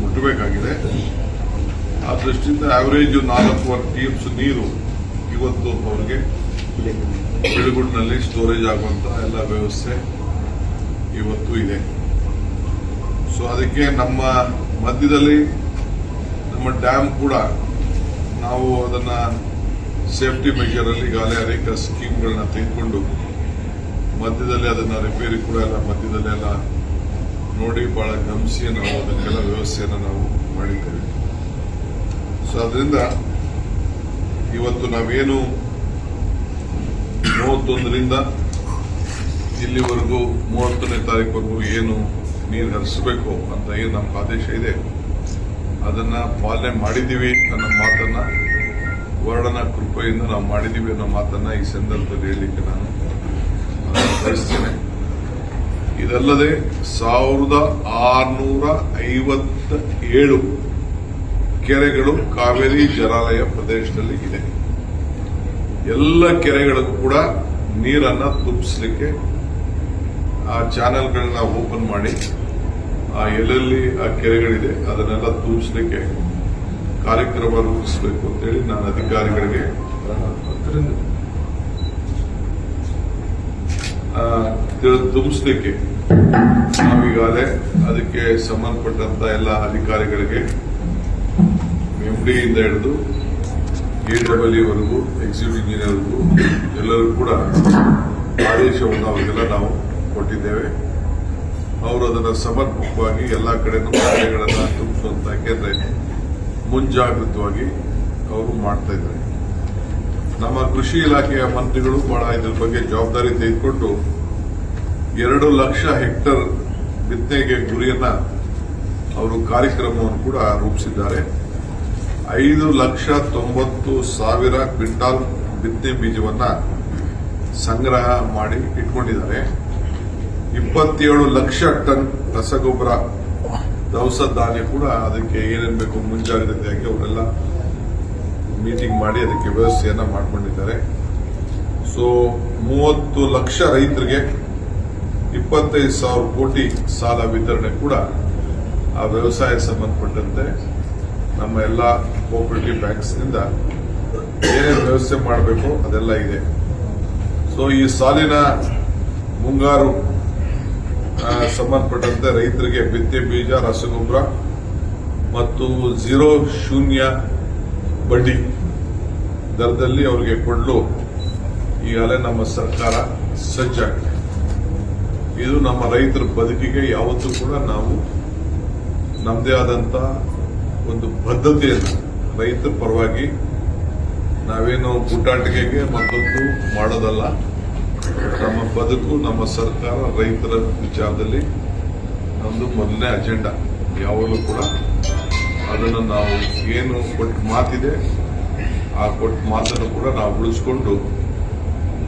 ಮುಟ್ಟಬೇಕಾಗಿದೆ ಆ ದೃಷ್ಟಿಯಿಂದ ಆವರೇಜ್ ನಾಲ್ಕೂವರೆ ಟೀಮ್ಸ್ ನೀರು ಇವತ್ತು ಅವರಿಗೆ ಬೆಳಗುಡಿನಲ್ಲಿ ಸ್ಟೋರೇಜ್ ಆಗುವಂತಹ ಎಲ್ಲ ವ್ಯವಸ್ಥೆ ಇವತ್ತು ಇದೆ. ಸೊ ಅದಕ್ಕೆ ನಮ್ಮ ಮಧ್ಯದಲ್ಲಿ ನಮ್ಮ ಡ್ಯಾಮ್ ಕೂಡ ನಾವು ಅದನ್ನ ಸೇಫ್ಟಿ ಮೆಜರ್ ಅಲ್ಲಿ ಈಗಾಗಲೇ ಅನೇಕ ಸ್ಕೀಮ್ಗಳನ್ನ ತೆಗೆದುಕೊಂಡು ಮಧ್ಯದಲ್ಲಿ ಅದನ್ನ ರಿಪೇರಿ ಕೂಡ ಎಲ್ಲ ಮಧ್ಯದಲ್ಲಿ ಎಲ್ಲ ನೋಡಿ ಬಹಳ ಗಮನಿಸಿ ನಾವು ಅದಕ್ಕೆಲ್ಲ ವ್ಯವಸ್ಥೆಯನ್ನು ನಾವು ಮಾಡಿದ್ದೇವೆ. ಸೊ ಅದರಿಂದ ಇವತ್ತು ನಾವೇನು ಮೂವತ್ತೊಂದರಿಂದ ಇಲ್ಲಿವರೆಗೂ ಮೂವತ್ತನೇ ತಾರೀಕುವರೆಗೂ ಏನು ನೀರು ಹರಿಸಬೇಕು ಅಂತ ಏನು ನಮ್ಮ ಆದೇಶ ಇದೆ, ಅದನ್ನ ಪಾಲನೆ ಮಾಡಿದ್ದೀವಿ ಅನ್ನೋ ಮಾತನ್ನ, ವರ್ಣನ ಕೃಪೆಯಿಂದ ನಾವು ಮಾಡಿದ್ದೀವಿ ಅನ್ನೋ ಮಾತನ್ನ ಈ ಸಂದರ್ಭದಲ್ಲಿ ಹೇಳಲಿಕ್ಕೆ ನಾನು ಬಯಸ್ತೇನೆ. ಇದಲ್ಲದೆ ಸಾವಿರದ ಆರುನೂರ ಐವತ್ತ ಏಳು ಕೆರೆಗಳು ಕಾವೇರಿ ಜಲಾಲಯ ಪ್ರದೇಶದಲ್ಲಿ ಇದೆ. ಎಲ್ಲ ಕೆರೆಗಳಿಗೂ ಕೂಡ ನೀರನ್ನ ತುಂಬಿಸಲಿಕ್ಕೆ, ಆ ಚಾನೆಲ್ಗಳನ್ನ ಓಪನ್ ಮಾಡಿ, ಆ ಎಲ್ಲೆಲ್ಲಿ ಆ ಕೆರೆಗಳಿದೆ ಅದನ್ನೆಲ್ಲ ತುಂಬಿಸಲಿಕ್ಕೆ ಕಾರ್ಯಕ್ರಮ ರೂಪಿಸಬೇಕು ಅಂತೇಳಿ ನಾನು ಅಧಿಕಾರಿಗಳಿಗೆ ಆ, ತಿಳ್- ತುಂಬಿಸ್ಲಿಕ್ಕೆ ನಾವೀಗಾಗಲೇ ಅದಕ್ಕೆ ಸಂಬಂಧಪಟ್ಟಂತ ಎಲ್ಲ ಅಧಿಕಾರಿಗಳಿಗೆ ಎಂಡಿಯಿಂದ ಹಿಡಿದು ಎ ಡಬ್ಲ್ಯೂ ವರೆಗೂ ಎಕ್ಸಿಕ್ಯೂಟಿವ್ ಇಂಜಿನಿಯರ್ವರೆಗೂ ಎಲ್ಲರೂ ಕೂಡ ಆದೇಶವನ್ನು ಅವರಿಗೆಲ್ಲ ನಾವು ಕೊಟ್ಟಿದ್ದೇವೆ. ಅವರು ಅದನ್ನು ಸಮರ್ಪಕವಾಗಿ ಎಲ್ಲ ಕಡೆನೂ ಕಾರ್ಯಗಳನ್ನು ತುಂಬಿಸುವಂತ ಯಾಕೆಂದ್ರೆ ಮುಂಜಾಗೃತವಾಗಿ ಅವರು ಮಾಡ್ತಾ ಇದ್ದಾರೆ. ನಮ್ಮ ಕೃಷಿ ಇಲಾಖೆಯ ಮಂತ್ರಿಗಳು ಬಹಳ ಇದ್ರ ಬಗ್ಗೆ ಜವಾಬ್ದಾರಿ ತೆಗೆದುಕೊಂಡು ಎರಡು ಲಕ್ಷ ಹೆಕ್ಟರ್ ಬಿತ್ತನೆಗೆ ಗುರಿಯನ್ನ ಅವರು ಕಾರ್ಯಕ್ರಮವನ್ನು ಕೂಡ ರೂಪಿಸಿದ್ದಾರೆ. ಐದು ಲಕ್ಷ ತೊಂಬತ್ತು ಸಾವಿರ ಕ್ವಿಂಟಾಲ್ ಬಿತ್ತನೆ ಬೀಜವನ್ನ ಸಂಗ್ರಹ ಮಾಡಿ ಇಟ್ಕೊಂಡಿದ್ದಾರೆ. ಇಪ್ಪತ್ತೇಳು ಲಕ್ಷ ಟನ್ ರಸಗೊಬ್ಬರ ದವಸ ಧಾನ್ಯ ಕೂಡ ಅದಕ್ಕೆ ಏನೇನು ಬೇಕು ಮುಂಜಾಗ್ರತೆಯಾಗಿ ಅವರೆಲ್ಲ ಮೀಟಿಂಗ್ ಮಾಡಿ ಅದಕ್ಕೆ ವ್ಯವಸ್ಥೆಯನ್ನ ಮಾಡ್ಕೊಂಡಿದ್ದಾರೆ. ಸೊ ಮೂವತ್ತು ಲಕ್ಷ ರೈತರಿಗೆ ಇಪ್ಪತ್ತೈದು ಸಾವಿರ ಕೋಟಿ ಸಾಲ ವಿತರಣೆ ಕೂಡ ಆ ವ್ಯವಸಾಯ ಸಂಬಂಧಪಟ್ಟಂತೆ ನಮ್ಮ ಎಲ್ಲ ಕೋಪರೇಟಿವ್ ಬ್ಯಾಂಕ್ಸ್ನಿಂದ ಏನೇನು ವ್ಯವಸ್ಥೆ ಮಾಡಬೇಕು ಅದೆಲ್ಲ ಇದೆ. ಸೊ ಈ ಸಾಲಿನ ಮುಂಗಾರು ಸಂಬಂಧಪಟ್ಟಂತೆ ರೈತರಿಗೆ ಬಿತ್ತೆ ಬೀಜ, ರಸಗೊಬ್ಬರ ಮತ್ತು ಝೀರೋ ಶೂನ್ಯ ಬಡ್ಡಿ ದರದಲ್ಲಿ ಅವರಿಗೆ ಕೊಡಲು. ಈಗಾಗಲೇ ನಮ್ಮ ಸರ್ಕಾರ ಸಜ್ಜಾಗಿದೆ. ಇದು ನಮ್ಮ ರೈತರ ಬದುಕಿಗೆ ಯಾವತ್ತೂ ಕೂಡ ನಾವು ನಮ್ಮದೇ ಆದಂತ ಒಂದು ಬದ್ಧತೆಯನ್ನು, ರೈತರ ಪರವಾಗಿ ನಾವೇನು ಗುಟ್ಟಾಟಿಕೆಗೆ ಮತ್ತೊಂದು ಮಾಡೋದಲ್ಲ. ನಮ್ಮ ಬದುಕು, ನಮ್ಮ ಸರ್ಕಾರ, ರೈತರ ವಿಚಾರದಲ್ಲಿ ನಮ್ಮದು ಮೊದಲನೇ ಅಜೆಂಡಾ. ಯಾವಾಗಲೂ ಕೂಡ ಅದನ್ನು ನಾವು ಏನು ಕೊಟ್ಟು ಮಾತಿದೆ, ಆ ಕೊಟ್ಟ ಮಾತನ್ನು ಕೂಡ ನಾವು ಉಳಿಸ್ಕೊಂಡು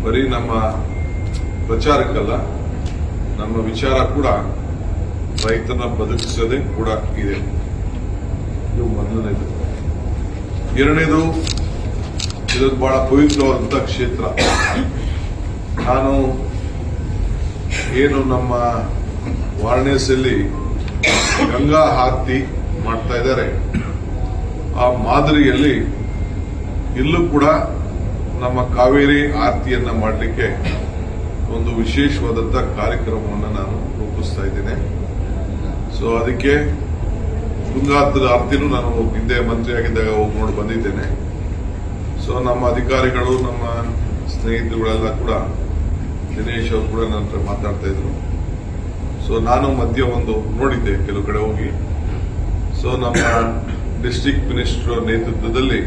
ಬರೀ ನಮ್ಮ ಪ್ರಚಾರಕ್ಕಲ್ಲ ನಮ್ಮ ವಿಚಾರ ಕೂಡ ರೈತನ ಬದುಕಿಸದೆ ಕೂಡ ಇದೆ. ಇದು. ಮೊದಲನೇದು ಎರಡನೇದು ಇದು ಬಹಳ ಪವಿತ್ರವಾದಂತಹ ಕ್ಷೇತ್ರ. ನಾನು ಏನು ನಮ್ಮ ವಾರಣಾಸಿಯಲ್ಲಿ ಗಂಗಾ ಆರತಿ ಮಾಡ್ತಾ ಇದ್ದಾರೆ. ಆ ಮಾದರಿಯಲ್ಲಿ ಇಲ್ಲೂ ಕೂಡ ನಮ್ಮ ಕಾವೇರಿ ಆರತಿಯನ್ನ ಮಾಡಲಿಕ್ಕೆ ಒಂದು ವಿಶೇಷವಾದಂತ ಕಾರ್ಯಕ್ರಮವನ್ನು ನಾನು ರೂಪಿಸ್ತಾ ಇದ್ದೇನೆ. ಸೊ ಅದಕ್ಕೆ ತುಂಗಾತ್ರ ಆರ್ತಿನೂ ನಾನು ಹಿಂದೆ ಮಂತ್ರಿಯಾಗಿದ್ದಾಗ ಹೋಗಿ ನೋಡಿ ಬಂದಿದ್ದೇನೆ. ಸೊ ನಮ್ಮ ಅಧಿಕಾರಿಗಳು, ನಮ್ಮ ಸ್ನೇಹಿತರುಗಳೆಲ್ಲ ಕೂಡ, ದಿನೇಶ್ ಅವರು ಕೂಡ ನನ್ನ ಮಾತಾಡ್ತಾ ಇದ್ರು. ಸೊ ನಾನು ಮಧ್ಯ ಒಂದು ನೋಡಿದ್ದೆ, ಕೆಲವು ಕಡೆ ಹೋಗಿ. ಸೊ ನಮ್ಮ ಡಿಸ್ಟಿಕ್ ಮಿನಿಸ್ಟರ್ ನೇತೃತ್ವದಲ್ಲಿ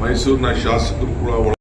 ಮೈಸೂರಿನ ಶಾಸಕರು ಕೂಡ